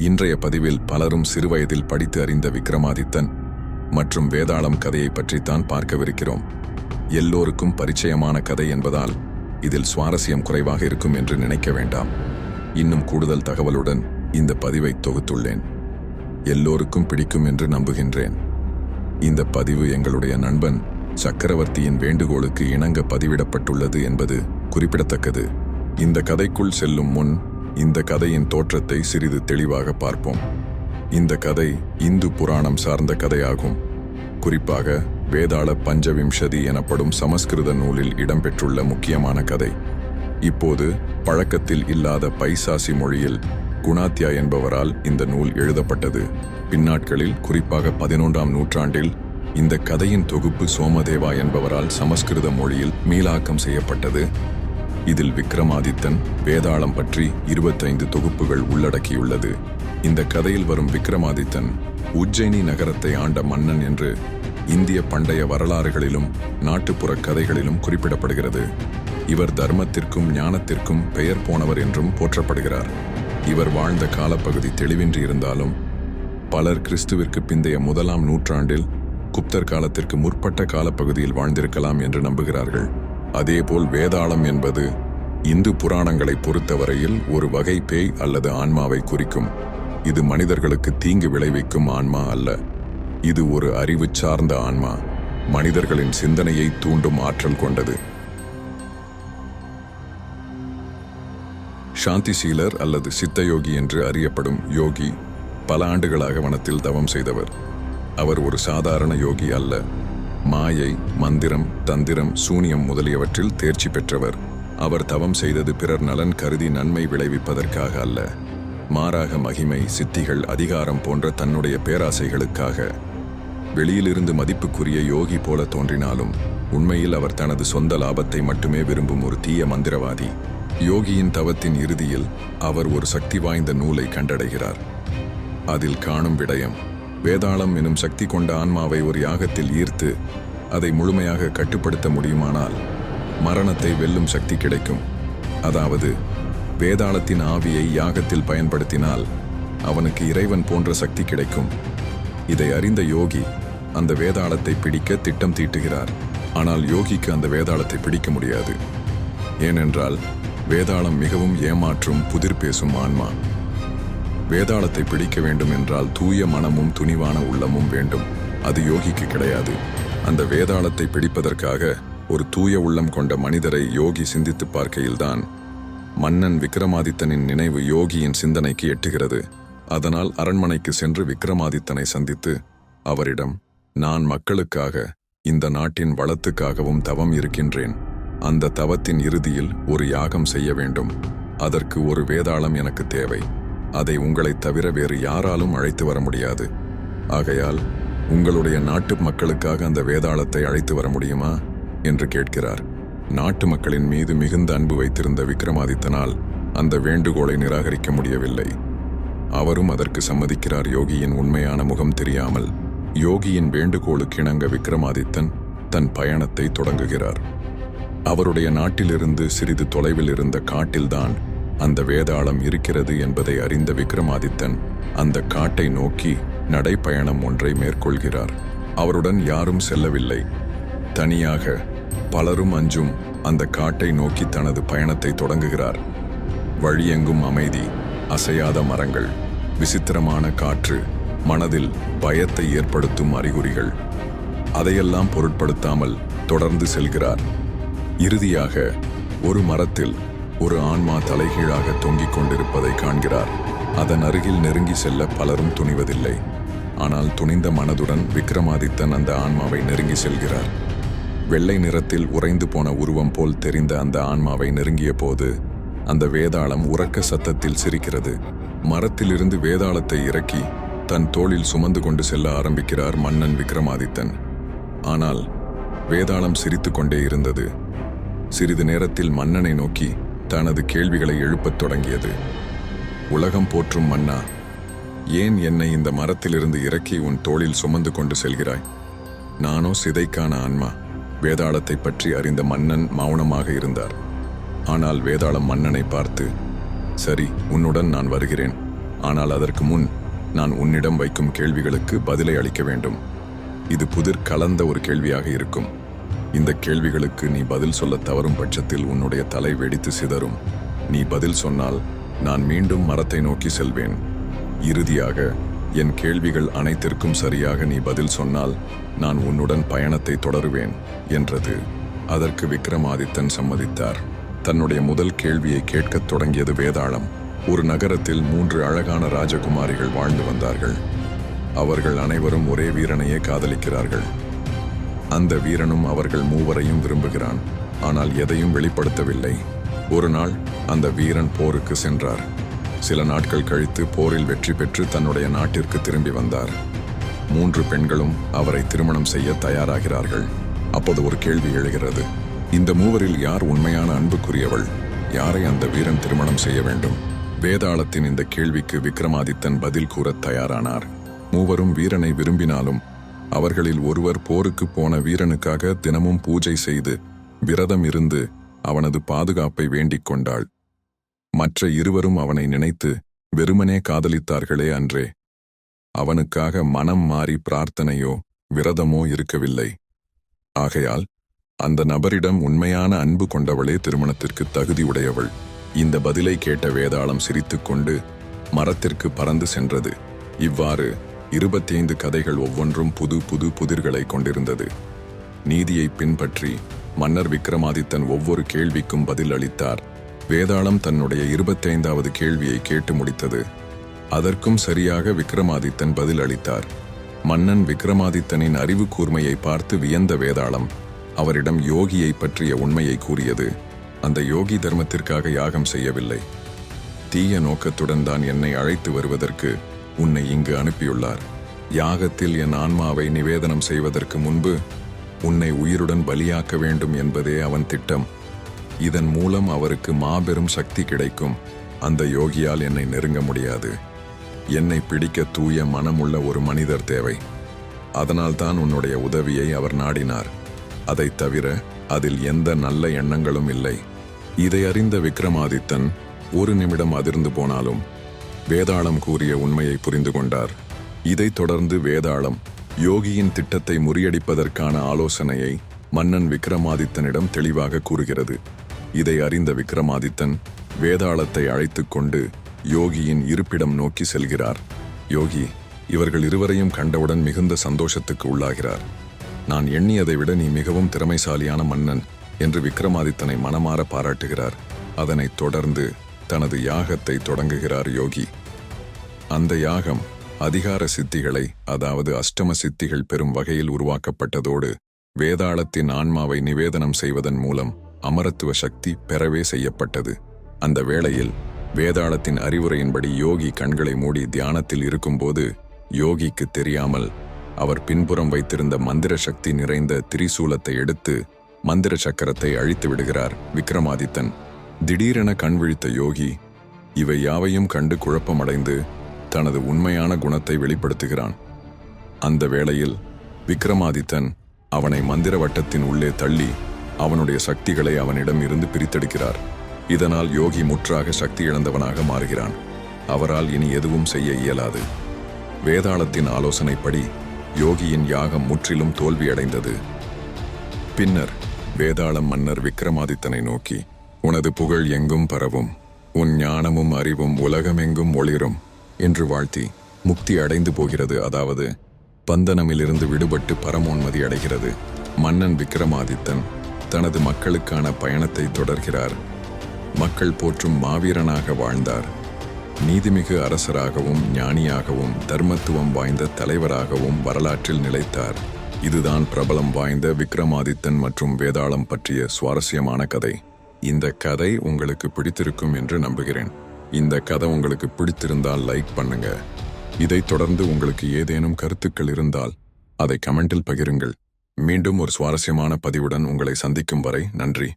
இன்றைய பதிவில் பலரும் சிறுவயதில் படித்து அறிந்த விக்ரமாதித்தன் மற்றும் வேதாளம் கதையை பற்றித்தான் பார்க்கவிருக்கிறோம். எல்லோருக்கும் பரிச்சயமான கதை என்பதால் இதில் சுவாரஸ்யம் குறைவாக இருக்கும் என்று நினைக்க வேண்டாம். இன்னும் கூடுதல் தகவலுடன் இந்த பதிவை தொகுத்துள்ளேன். எல்லோருக்கும் பிடிக்கும் என்று நம்புகின்றேன். இந்த பதிவு எங்களுடைய நண்பன் சக்கரவர்த்தியின் வேண்டுகோளுக்கு இணங்க பதிவிடப்பட்டுள்ளது என்பது குறிப்பிடத்தக்கது. இந்த கதைக்குள் செல்லும் முன் இந்த கதையின் தோற்றத்தை சிறிது தெளிவாக பார்ப்போம். இந்த கதை இந்து புராணம் சார்ந்த கதையாகும். குறிப்பாக வேதாள பஞ்சவிம்சதி எனப்படும் சமஸ்கிருத நூலில் இடம்பெற்றுள்ள முக்கியமான கதை. இப்போது பழக்கத்தில் இல்லாத பைசாசி மொழியில் குணாத்யா என்பவரால் இந்த நூல் எழுதப்பட்டது. பின்னாட்களில் குறிப்பாக பதினொன்றாம் நூற்றாண்டில் இந்த கதையின் தொகுப்பு சோமதேவா என்பவரால் சமஸ்கிருத மொழியில் மீளாக்கம் செய்யப்பட்டது. இதில் விக்ரமாதித்தன் வேதாளம் பற்றி இருபத்தைந்து தொகுப்புகள் உள்ளடக்கியுள்ளது. இந்த கதையில் வரும் விக்ரமாதித்தன் உஜ்ஜயினி நகரத்தை ஆண்ட மன்னன் என்று இந்திய பண்டைய வரலாறுகளிலும் நாட்டுப்புற கதைகளிலும் குறிப்பிடப்படுகிறது. இவர் தர்மத்திற்கும் ஞானத்திற்கும் பெயர் போனவர் என்றும் போற்றப்படுகிறார். இவர் வாழ்ந்த காலப்பகுதி தெளிவின்றி இருந்தாலும் பலர் கிறிஸ்துவிற்கு பிந்தைய முதலாம் நூற்றாண்டில் குப்தர் காலத்திற்கு முற்பட்ட காலப்பகுதியில் வாழ்ந்திருக்கலாம் என்று நம்புகிறார்கள். அதேபோல் வேதாளம் என்பது இந்து புராணங்களை பொறுத்தவரையில் ஒரு வகை பேய் அல்லது ஆன்மாவை குறிக்கும். இது மனிதர்களுக்கு தீங்கு விளைவிக்கும் ஆன்மா அல்ல. இது ஒரு அறிவு சார்ந்த ஆன்மா மனிதர்களின் சிந்தனையை தூண்டும் ஆற்றல் கொண்டது. சாந்திசீலர் அல்லது சித்தயோகி என்று அறியப்படும் யோகி பல ஆண்டுகளாக வனத்தில் தவம் செய்தவர். அவர் ஒரு சாதாரண யோகி அல்ல. மாயை மந்திரம் தந்திரம் சூனியம் முதலியவற்றில் தேர்ச்சி பெற்றவர். அவர் தவம் செய்தது பிறர் நலன் கருதி நன்மை விளைவிப்பதற்காக அல்ல. மாறாக மகிமை சித்திகள் அதிகாரம் போன்ற தன்னுடைய பேராசைகளுக்காக. வெளியிலிருந்து மதிப்புக்குரிய யோகி போல தோன்றினாலும் உண்மையில் அவர் தனது சொந்த லாபத்தை மட்டுமே விரும்பும் ஒரு தீய மந்திரவாதி. யோகியின் தவத்தின் இறுதியில் அவர் ஒரு சக்தி வாய்ந்த நூலை கண்டடைகிறார். அதில் காணும் விடயம் வேதாளம் எனும் சக்தி கொண்ட ஆன்மாவை ஒரு யாகத்தில் ஈர்த்து அதை முழுமையாக கட்டுப்படுத்த முடியுமானால் மரணத்தை வெல்லும் சக்தி கிடைக்கும். அதாவது வேதாளத்தின் ஆவியை யாகத்தில் பயன்படுத்தினால் அவனுக்கு இறைவன் போன்ற சக்தி கிடைக்கும். இதை அறிந்த யோகி அந்த வேதாளத்தை பிடிக்க திட்டம் தீட்டுகிறார். ஆனால் யோகிக்கு அந்த வேதாளத்தை பிடிக்க முடியாது. ஏனென்றால் வேதாளம் மிகவும் ஏமாற்றும் புதிர் பேசும் ஆன்மா. வேதாளத்தை பிடிக்க வேண்டும் என்றால் தூய மனமும் துணிவான உள்ளமும் வேண்டும். அது யோகிக்கு கிடையாது. அந்த வேதாளத்தை பிடிப்பதற்காக ஒரு தூய உள்ளம் கொண்ட மனிதரை யோகி சிந்தித்து பார்க்கையில்தான் மன்னன் விக்ரமாதித்தனின் நினைவு யோகியின் சிந்தனைக்கு எட்டுகிறது. அதனால் அரண்மனைக்கு சென்று விக்ரமாதித்தனை சந்தித்து அவரிடம் நான் மக்களுக்காக இந்த நாட்டின் வளத்துக்காகவும் தவம் இருக்கின்றேன். அந்த தவத்தின் இறுதியில் ஒரு யாகம் செய்ய வேண்டும். அதற்கு ஒரு வேதாளம் எனக்கு தேவை. அதை உங்களைத் தவிர வேறு யாராலும் அழைத்து வர முடியாது. ஆகையால் உங்களுடைய நாட்டு மக்களுக்காக அந்த வேதாளத்தை அழைத்து வர முடியுமா? என்று கேட்கிறார். நாட்டு மக்களின் மீது மிகுந்த அன்பு வைத்திருந்த விக்ரமாதித்தனால் அந்த வேண்டுகோளை நிராகரிக்க முடியவில்லை. அவரும் அதற்கு சம்மதிக்கிறார் யோகியின் உண்மையான முகம் தெரியாமல். யோகியின் வேண்டுகோளுக்கிணங்க விக்ரமாதித்தன் தன் பயணத்தை தொடங்குகிறார். அவருடைய நாட்டிலிருந்து சிறிது தொலைவில் இருந்த காட்டில்தான் அந்த வேதாளம் இருக்கிறது என்பதை அறிந்த விக்ரமாதித்தன் அந்த காட்டை நோக்கி நடைப்பயணம் ஒன்றை மேற்கொள்கிறார். அவருடன் யாரும் செல்லவில்லை. தனியாக பலரும் அஞ்சும் அந்த காட்டை நோக்கி தனது பயணத்தை தொடங்குகிறார். வழியெங்கும் அமைதி அசையாத மரங்கள் விசித்திரமான காற்று மனதில் பயத்தை ஏற்படுத்தும் அறிகுறிகள். அதையெல்லாம் பொருட்படுத்தாமல் தொடர்ந்து செல்கிறார். இறுதியாக ஒரு மரத்தில் ஒரு ஆன்மா தலைகீழாக தொங்கிக் கொண்டிருப்பதை காண்கிறார். அதன் அருகில் நெருங்கி செல்ல பலரும் துணிவதில்லை. ஆனால் துணிந்த மனதுடன் விக்ரமாதித்தன் அந்த ஆன்மாவை நெருங்கி செல்கிறார். வெள்ளை நிறத்தில் உறைந்து போன உருவம் போல் தெரிந்த அந்த ஆன்மாவை நெருங்கிய போது அந்த வேதாளம் உறக்க சத்தத்தில் சிரிக்கிறது. மரத்திலிருந்து வேதாளத்தை இறக்கி தன் தோளில் சுமந்து கொண்டு செல்ல ஆரம்பிக்கிறார் மன்னன் விக்ரமாதித்தன். ஆனால் வேதாளம் சிரித்து கொண்டே இருந்தது. சிறிது நேரத்தில் மன்னனை நோக்கி தனது கேள்விகளை எழுப்பத் தொடங்கியது. உலகம் போற்றும் மன்னா ஏன் என்னை இந்த மரத்திலிருந்து இறக்கி உன் தோளில் சுமந்து கொண்டு செல்கிறாய்? நானோ சிதைக்கான ஆன்மா வேதாளத்தை பற்றி அறிந்த மன்னன் மௌனமாக இருந்தார். ஆனால் வேதாளம் மன்னனை பார்த்து சரி உன்னுடன் நான் வருகிறேன். ஆனால் அதற்கு முன் நான் உன்னிடம் வைக்கும் கேள்விகளுக்கு பதிலை அளிக்க வேண்டும். இது புதிர் கலந்த ஒரு கேள்வியாக இருக்கும். இந்த கேள்விகளுக்கு நீ பதில் சொல்ல தவறும் பட்சத்தில் உன்னுடைய தலை வெடித்து சிதறும். நீ பதில் சொன்னால் நான் மீண்டும் மரத்தை நோக்கி செல்வேன். இறுதியாக என் கேள்விகள் அனைத்திற்கும் சரியாக நீ பதில் சொன்னால் நான் உன்னுடன் பயணத்தை தொடருவேன் என்றது. அதற்கு விக்ரமாதித்தன் சம்மதித்தார். தன்னுடைய முதல் கேள்வியை கேட்கத் தொடங்கியது வேதாளம். ஒரு நகரத்தில் மூன்று அழகான ராஜகுமாரிகள் வாழ்ந்து வந்தார்கள். அவர்கள் அனைவரும் ஒரே வீரனையே காதலிக்கிறார்கள். அந்த வீரனும் அவர்கள் மூவரையும் விரும்புகிறான். ஆனால் எதையும் வெளிப்படுத்தவில்லை. ஒரு நாள் அந்த வீரன் போருக்கு சென்றார். சில நாட்கள் கழித்து போரில் வெற்றி பெற்று தன்னுடைய நாட்டிற்கு திரும்பி வந்தார். மூன்று பெண்களும் அவரை திருமணம் செய்ய தயாராகிறார்கள். அப்போது ஒரு கேள்வி எழுகிறது. இந்த மூவரில் யார் உண்மையான அன்புக்குரியவள்? யாரை அந்த வீரன் திருமணம் செய்ய வேண்டும்? வேதாளத்தின் இந்த கேள்விக்கு விக்ரமாதித்தன் பதில் கூறத் தயாரானார். மூவரும் வீரனை விரும்பினாலும் அவர்களில் ஒருவர் போருக்கு போன வீரனுக்காக தினமும் பூஜை செய்து விரதம் இருந்து அவனது பாதுகாப்பை வேண்டிக் கொண்டாள். மற்ற இருவரும் அவனை நினைத்து வெறுமனே காதலித்தார்களே அன்றே. அவனுக்காக மனம் மாறி பிரார்த்தனையோ விரதமோ இருக்கவில்லை. ஆகையால் அந்த நபரிடம் உண்மையான அன்பு கொண்டவளே திருமணத்திற்கு தகுதி உடையவள் இந்த பதிலை கேட்ட வேதாளம் சிரித்துக்கொண்டு மரத்திற்கு பறந்து சென்றது. இவ்வாறு இருபத்தைந்து கதைகள் ஒவ்வொன்றும் புது புது புதிர்களை கொண்டிருந்தது. நீதியை பின்பற்றி மன்னர் விக்ரமாதித்தன் ஒவ்வொரு கேள்விக்கும் பதில் அளித்தார். வேதாளம் தன்னுடைய இருபத்தைந்தாவது கேள்வியை கேட்டு முடித்தது. அதற்கும் சரியாக விக்ரமாதித்தன் பதில் அளித்தார். மன்னன் விக்ரமாதித்தனின் அறிவு கூர்மையை பார்த்து வியந்த வேதாளம் அவரிடம் யோகியை பற்றிய உண்மையை கூறியது. அந்த யோகி தர்மத்திற்காக யாகம் செய்யவில்லை. தீய நோக்கத்துடன் தான் என்னை அழைத்து வருவதற்கு உன்னை இங்கு அனுப்பியுள்ளார். யாகத்தில் என் ஆன்மாவை நிவேதனம் செய்வதற்கு முன்பு உன்னை உயிருடன் பலியாக்க வேண்டும் என்பதே அவன் திட்டம். இதன் மூலம் அவருக்கு மாபெரும் சக்தி கிடைக்கும். அந்த யோகியால் என்னை நெருங்க முடியாது. என்னை பிடிக்க தூய மனமுள்ள ஒரு மனிதர் தேவை. அதனால்தான் உன்னுடைய உதவியை அவர் நாடினார். அதைத் தவிர அதில் எந்த நல்ல எண்ணங்களும் இல்லை. இதை அறிந்த விக்ரமாதித்தன் ஒரு நிமிடம் அதிர்ந்து போனாலும் வேதாளம் கூறிய உண்மையை புரிந்து கொண்டார். இதைத் தொடர்ந்து வேதாளம் யோகியின் திட்டத்தை முறியடிப்பதற்கான ஆலோசனையை மன்னன் விக்ரமாதித்தனிடம் தெளிவாக கூறுகிறது. இதை அறிந்த விக்ரமாதித்தன் வேதாளத்தை அழைத்து கொண்டு யோகியின் இருப்பிடம் நோக்கி செல்கிறார். யோகி இவர்கள் இருவரையும் கண்டவுடன் மிகுந்த சந்தோஷத்துக்கு உள்ளாகிறார். நான் எண்ணியதை விட நீ மிகவும் திறமைசாலியான மன்னன் என்று விக்ரமாதித்தனை மனமாற பாராட்டுகிறார். அதனைத் தொடர்ந்து தனது யாகத்தை தொடங்குகிறார் யோகி. அந்த யாகம் அதிகார சித்திகளை அதாவது அஷ்டம சித்திகள் பெறும் வகையில் உருவாக்கப்பட்டதோடு வேதாளத்தின் ஆன்மாவை நிவேதனம் செய்வதன் மூலம் அமரத்துவ சக்தி பெறவே செய்யப்பட்டது. அந்த வேளையில் வேதாளத்தின் அறிவுரையின்படி யோகி கண்களை மூடி தியானத்தில் இருக்கும்போது யோகிக்கு தெரியாமல் அவர் பின்புறம் வைத்திருந்த மந்திர சக்தி நிறைந்த திரிசூலத்தை எடுத்து மந்திர சக்கரத்தை அழித்து விடுகிறார் விக்ரமாதித்தன். திடீரென கண் விழித்த யோகி இவை யாவையும் கண்டு குழப்பமடைந்து தனது உண்மையான குணத்தை வெளிப்படுத்துகிறான். அந்த வேளையில் விக்ரமாதித்தன் அவனை மந்திர வட்டத்தின் உள்ளே தள்ளி அவனுடைய சக்திகளை அவனிடம் இருந்து பிரித்தெடுக்கிறார். இதனால் யோகி முற்றாக சக்தி இழந்தவனாக மாறுகிறான். அவரால் இனி எதுவும் செய்ய இயலாது. வேதாளத்தின் ஆலோசனைப்படி யோகியின் யாகம் முற்றிலும் தோல்வியடைந்தது. பின்னர் வேதாளம் மன்னர் விக்ரமாதித்தனை நோக்கி உனது புகழ் எங்கும் பரவும். உன் ஞானமும் அறிவும் உலகமெங்கும் ஒளிரும். என்று வாழ்த்தி முக்தி அடைந்து போகிறது. அதாவது பந்தனமிலிருந்து விடுபட்டு பரமோன்மதி அடைகிறது. மன்னன் விக்ரமாதித்தன் தனது மக்களுக்கான பயணத்தை தொடர்கிறார். மக்கள் போற்றும் மாவீரனாக வாழ்ந்தார். நீதிமிகு அரசராகவும் ஞானியாகவும் தர்மத்துவம் வாய்ந்த தலைவராகவும் வரலாற்றில் நிலைத்தார். இதுதான் பிரபலம் வாய்ந்த விக்ரமாதித்தன் மற்றும் வேதாளம் பற்றிய சுவாரஸ்யமான கதை. இந்த கதை உங்களுக்கு பிடித்திருக்கும் என்று நம்புகிறேன். இந்த கதை உங்களுக்கு பிடித்திருந்தால் லைக் பண்ணுங்க. இதைத் தொடர்ந்து உங்களுக்கு ஏதேனும் கருத்துக்கள் இருந்தால் அதை கமெண்டில் பகிருங்கள். மீண்டும் ஒரு சுவாரஸ்யமான பதிவுடன் உங்களை சந்திக்கும் வரை நன்றி.